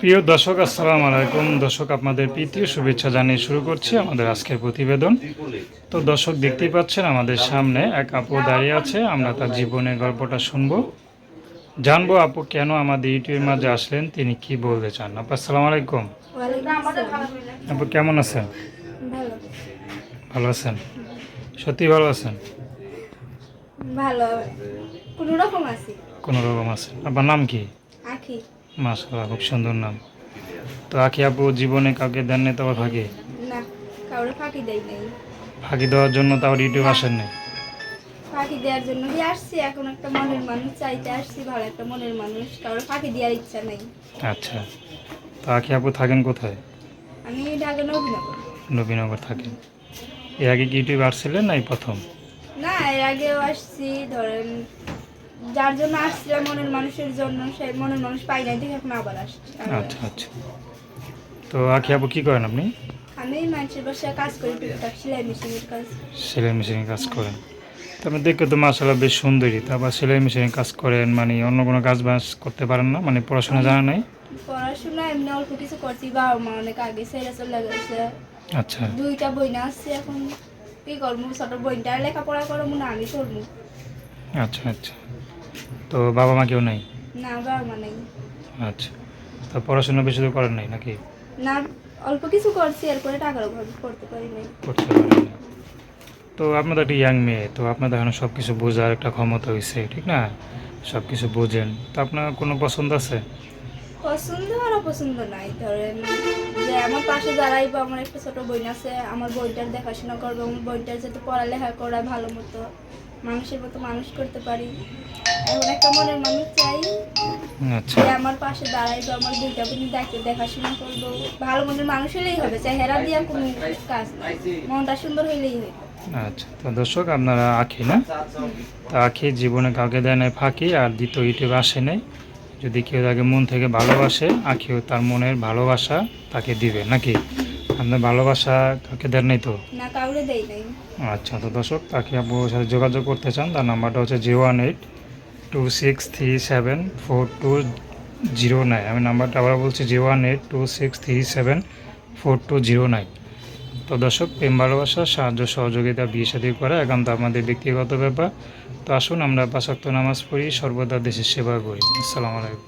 প্রিয় দর্শক আসসালামু আলাইকুম। দর্শক আপনাদের প্রীতীয় শুভেচ্ছা জানিয়ে শুরু করছি আমাদের আজকের প্রতিবেদন। তো দর্শক দেখতেই পাচ্ছেন আমাদের সামনে এক আপু দাঁড়িয়ে আছে। আমরা তার জীবনের গল্পটা শুনব। জানব আপু কেন আমাদের ইউটিউবের মাঝে আসলেন তিনি কি বলতে চান? আপু আসসালামু আলাইকুম। আপু কেমন আছেন? ভালো। ভালো আছেন? সত্যি ভালো আছেন? ভালো। কোনো রকম আছি। কোনো রকম আছেন? আপনার নাম কি? আখি। মাশাআল্লাহ খুব সুন্দর নাম। তো আখি আপু জীবনে কাউকে দেন নাই তবে ফাঁকি না কাউরে ফাঁকি দেই নাই। ফাঁকি দেওয়ার জন্য তাও ইউটিউব আসেন নাই? ফাঁকি দেওয়ার জন্য দিয়ে আসছি এখন একটা মনের মানুষ চাইতে আসছি ভালো একটা মনের মানুষ কাউরে ফাঁকি দেওয়ার ইচ্ছা নেই। আচ্ছা তো আখি আপু থাকেন কোথায়? আমি ঢাকা নবীনগর। নবীনগর থাকেন। এর আগে কি ইউটিউব আসছিলেন না এই প্রথম? না এর আগেও আসছি ধরেন যার জন্য আসছিলাম মনের মানুষের জন্য সে মনের মানুষ পাই নাই দেখে এখন আবার আসছি। আচ্ছা আচ্ছা। তো আখি আপু কী করেন আপনি? আমি মানুষের বাসায় কাজ করি টুকটাক সেলাই মেশিনের কাজ। সেলাই মেশিনের কাজ করেন। তো আপনি দেখতে তো মাসাল্লাহ বেশ সুন্দরী। তারপর সেলাই মেশিনে কাজ করেন মানে অন্য কোনো কাজ বাজ করতে পারেন না? মানে পড়াশোনা জানা নাই? পড়াশোনা এমনি অল্প কিছু করছি বাবা মা অনেক আগে ছেড়ে চলে গেছে। আচ্ছা। দুইটা বই না আসছে এখন কি করব? ছোট বইটা লেখাপড়া করব না আমি করব। আচ্ছা আচ্ছা। তো বাবা মা কেউ নাই? না বাবা মা নেই। আচ্ছা। তো পড়াশোনা বেশি তো করেন নাই নাকি? না অল্প কিছু করছি এরপরে টাকার অভাবে করতে পারি নাই। করতে পারেন নাই। তো আপনাদের একটা ইয়াং মেয়ে তো আপনাদের এখন সব কিছু বোঝার একটা ক্ষমতা হয়েছে ঠিক না? সব কিছু বোঝেন। তো আপনার কোনো পছন্দ আছে? পছন্দ আর অপছন্দ নাই ধরেন যে আমার পাশে দাঁড়াইবো আমার একটা ছোট বোন আছে আমার বইটার দেখাশোনা করব আমার বইটার যাতে পড়ালেখা করা ভালো মতো। মানুষের মতো মানুষ করতে পারি। এখন একটা মনের মানুষ চাই। আচ্ছা। যে আমার পাশে দাঁড়াইবো আমার বইটা বোন দেখে দেখাশোনা করব। ভালো মনের মানুষ হলেই হবে চেহারা দিয়া কোনো কাজ মনটা সুন্দর হইলেই হয় আচ্ছা তো দর্শক আপনারা আখি না? তা আঁকি জীবনে কাউকে দেয় নাই ফাঁকি আর দ্বিতীয় ইউটিউব আসে নাই। যদি কেউ তাকে মন থেকে ভালোবাসে আখিও তার মনের ভালোবাসা তাকে দিবে নাকি? আপনার ভালোবাসা কাউকে দেন নাই তো? না কাউরে দেই নাই। আচ্ছা তো দর্শক তাকে আপনার সাথে যোগাযোগ করতে চান তার নাম্বারটা হচ্ছে zero one eight two six three seven four two zero nine. আমি নাম্বারটা আবার বলছি zero one eight two six three seven four two zero nine. তো দর্শক প্রেম ভালোবাসা সাহায্য সহযোগিতা বিয়ে সাথে করা একান্ত আমাদের ব্যক্তিগত ব্যাপার। তো আসুন আমরা পাশাক্ত নামাজ পড়ি সর্বদা দেশের সেবা করি। আসসালামু আলাইকুম।